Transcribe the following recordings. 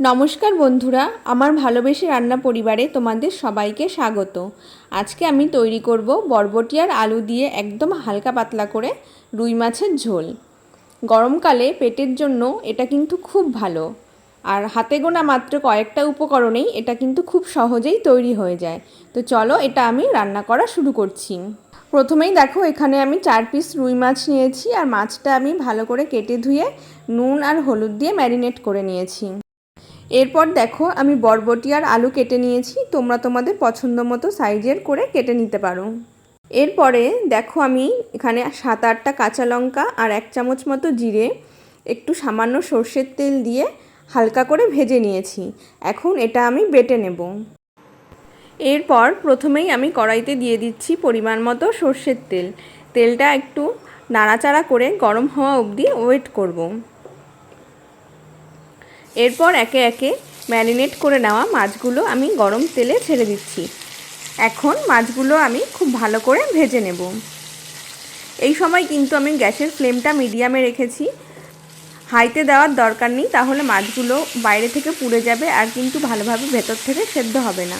নমস্কার বন্ধুরা, আমার ভালোবেসে রান্না পরিবারে তোমাদের সবাইকে স্বাগত। আজকে আমি তৈরি করব বরবটি আর আলু দিয়ে একদম হালকা পাতলা করে রুই মাছের ঝোল। গরমকালে পেটের জন্য এটা কিন্তু খুব ভালো। আর হাতে গোনা মাত্র কয়েকটা উপকরণেই এটা কিন্তু খুব সহজেই তৈরি হয়ে যায়। তো চলো এটা আমি রান্না করা শুরু করছি। প্রথমেই দেখো, এখানে আমি চার পিস রুই মাছ নিয়েছি আর মাছটা আমি ভালো করে কেটে ধুয়ে নুন আর হলুদ দিয়ে ম্যারিনেট করে নিয়েছি। এরপর দেখো, আমি বরবটি আর আলু কেটে নিয়েছি। তোমরা তোমাদের পছন্দ মতো সাইজের করে কেটে নিতে পারো। এরপরে দেখো, আমি এখানে সাত আটটা কাঁচা লঙ্কা আর এক চামচ মতো জিরে, একটু সামান্য সর্ষের তেল দিয়ে হালকা করে ভেজে নিয়েছি। এখন এটা আমি বেটে নেব। এরপর প্রথমেই আমি কড়াইতে দিয়ে দিচ্ছি পরিমাণ মতো সর্ষের তেল। তেলটা একটু নাড়াচাড়া করে গরম হওয়া অবধি ওয়েট করব। এরপর একে একে ম্যারিনেট করে নেওয়া মাছগুলো আমি গরম তেলে ছেড়ে দিচ্ছি। এখন মাছগুলো আমি খুব ভালো করে ভেজে নেব। এই সময় কিন্তু আমি গ্যাসের ফ্লেমটা মিডিয়ামে রেখেছি। হাইতে দেওয়ার দরকার নেই, তাহলে মাছগুলো বাইরে থেকে পুড়ে যাবে আর কিন্তু ভালোভাবে ভেতর থেকে সেদ্ধ হবে না।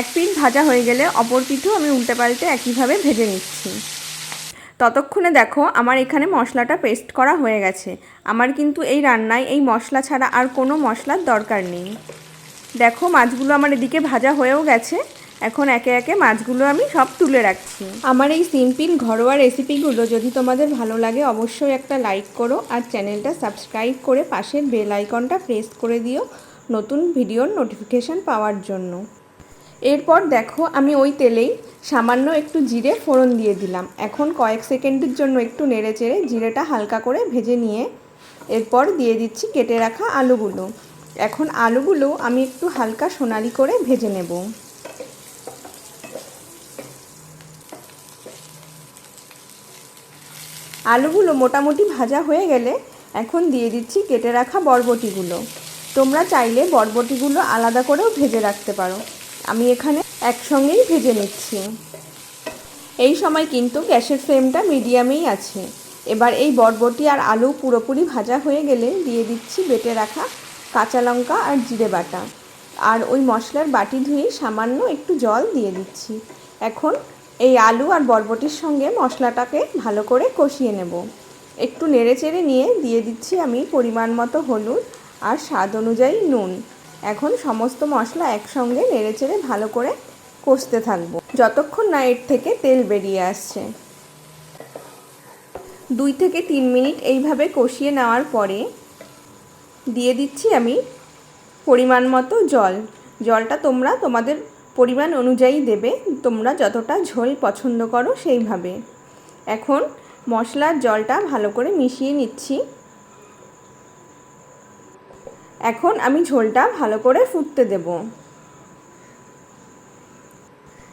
এক পিঠ ভাজা হয়ে গেলে অপর পিঠও আমি উল্টে পাল্টে একইভাবে ভেজে নিচ্ছি। ততক্ষণে দেখো আমার এখানে মশলাটা পেস্ট করা হয়ে গেছে। আমার কিন্তু এই রান্নায় এই মশলা ছাড়া আর কোনো মশলার দরকার নেই। দেখো মাছগুলো আমার এদিকে ভাজা হয়েও গেছে। এখন একে একে মাছগুলো আমি সব তুলে রাখছি। আমার এই সিম্পল ঘরোয়া রেসিপিগুলো যদি তোমাদের ভালো লাগে অবশ্যই একটা লাইক করো আর চ্যানেলটা সাবস্ক্রাইব করে পাশের বেল আইকনটা প্রেস করে দিও নতুন ভিডিওর নোটিফিকেশান পাওয়ার জন্য। এরপর দেখো আমি ওই তেলেই সামান্য একটু জিরে ফোড়ন দিয়ে দিলাম। এখন কয়েক সেকেন্ডের জন্য একটু নেড়ে চেড়ে জিরেটা হালকা করে ভেজে নিয়ে এরপর দিয়ে দিচ্ছি কেটে রাখা আলুগুলো। এখন আলুগুলো আমি একটু হালকা সোনালি করে ভেজে নেব। আলুগুলো মোটামুটি ভাজা হয়ে গেলে এখন দিয়ে দিচ্ছি কেটে রাখা বরবটিগুলো। তোমরা চাইলে বরবটিগুলো আলাদা করেও ভেজে রাখতে পারো। আমি এখানে একসঙ্গেই ভেজে নিচ্ছি। এই সময় কিন্তু গ্যাসের ফ্লেমটা মিডিয়ামেই আছে। এবার এই বরবটি আর আলু পুরোপুরি ভাজা হয়ে গেলে দিয়ে দিচ্ছি বেটে রাখা কাঁচা লঙ্কা আর জিরে বাটা। আর ওই মশলার বাটি ধুয়ে সামান্য একটু জল দিয়ে দিচ্ছি। এখন এই আলু আর বরবটির সঙ্গে মশলাটাকে ভালো করে কষিয়ে নেব। একটু নেড়ে চেড়ে নিয়ে দিয়ে দিচ্ছি আমি পরিমাণ মতো হলুদ আর স্বাদ অনুযায়ী নুন। এখন সমস্ত মশলা একসঙ্গে নেড়ে চেড়ে ভালো করে কষতে থাকব। যতক্ষণ না এর থেকে তেল বেরিয়ে আসছে। দুই থেকে তিন মিনিট এইভাবে কষিয়ে নেওয়ার পরে দিয়ে দিচ্ছি আমি পরিমাণ মতো জল। জলটা তোমরা তোমাদের পরিমাণ অনুযায়ী দেবে, তোমরা যতটা ঝোল পছন্দ করো সেইভাবে। এখন মশলার জলটা ভালো করে মিশিয়ে নিচ্ছি। এখন আমি ঝোলটা ভালো করে ফুটতে দেব।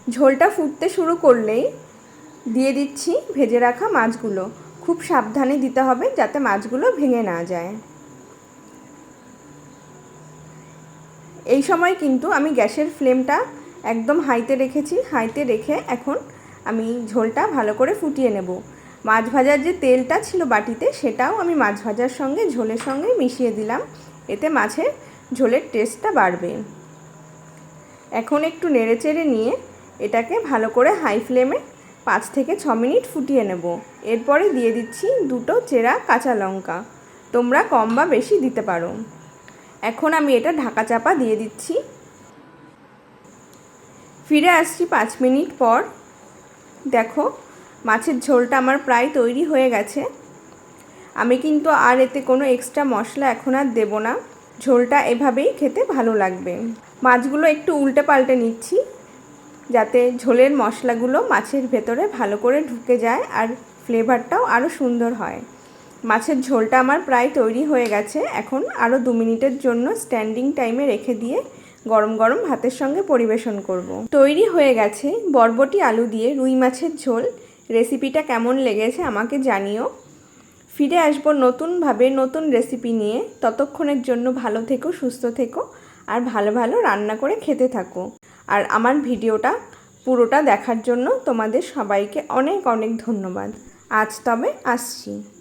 ঝোলটা ফুটতে শুরু করলেই দিয়ে দিচ্ছি ভেজে রাখা মাছগুলো। খুব সাবধানে দিতে হবে যাতে মাছগুলো ভেঙে না যায়। এই সময় কিন্তু আমি গ্যাসের ফ্লেমটা একদম হাইতে রেখেছি। হাইতে রেখে এখন আমি ঝোলটা ভালো করে ফুটিয়ে নেব। মাছ ভাজার যে তেলটা ছিল বাটিতে সেটাও আমি মাছ ভাজার সঙ্গে ঝোলের সঙ্গে মিশিয়ে দিলাম। এতে মাছের ঝোলের টেস্টটা বাড়বে। এখন একটু নেড়ে চেড়ে নিয়ে এটাকে ভালো করে হাই ফ্লেমে পাঁচ থেকে ছ মিনিট ফুটিয়ে নেব। এরপরে দিয়ে দিচ্ছি দুটো চেরা কাঁচা লঙ্কা। তোমরা কম বা বেশি দিতে পারো। এখন আমি এটা ঢাকা চাপা দিয়ে দিচ্ছি। ফিরে আসছি পাঁচ মিনিট পর। দেখো, মাছের ঝোলটা আমার প্রায় তৈরি হয়ে গেছে। আমি কিন্তু আর এতে কোনো এক্সট্রা মশলা এখন আর দেবো না। ঝোলটা এভাবেই খেতে ভালো লাগবে। মাছগুলো একটু উল্টে পাল্টে নিচ্ছি, যাতে ঝোলের মশলাগুলো মাছের ভেতরে ভালো করে ঢুকে যায় আর ফ্লেভারটাও আরও সুন্দর হয়। মাছের ঝোলটা আমার প্রায় তৈরি হয়ে গেছে। এখন আরও দু মিনিটের জন্য স্ট্যান্ডিং টাইমে রেখে দিয়ে গরম গরম ভাতের সঙ্গে পরিবেশন করব। তৈরি হয়ে গেছে বরবটি আলু দিয়ে রুই মাছের ঝোল। রেসিপিটা কেমন লেগেছে আমাকে জানিও। ফিরে আসব নতুনভাবে নতুন রেসিপি নিয়ে। ততক্ষণের জন্য ভালো থেকো, সুস্থ থেকো, আর ভালো ভালো রান্না করে খেতে থাকো। আর আমার ভিডিওটা পুরোটা দেখার জন্য তোমাদের সবাইকে অনেক অনেক ধন্যবাদ। আজ তবে আসছি।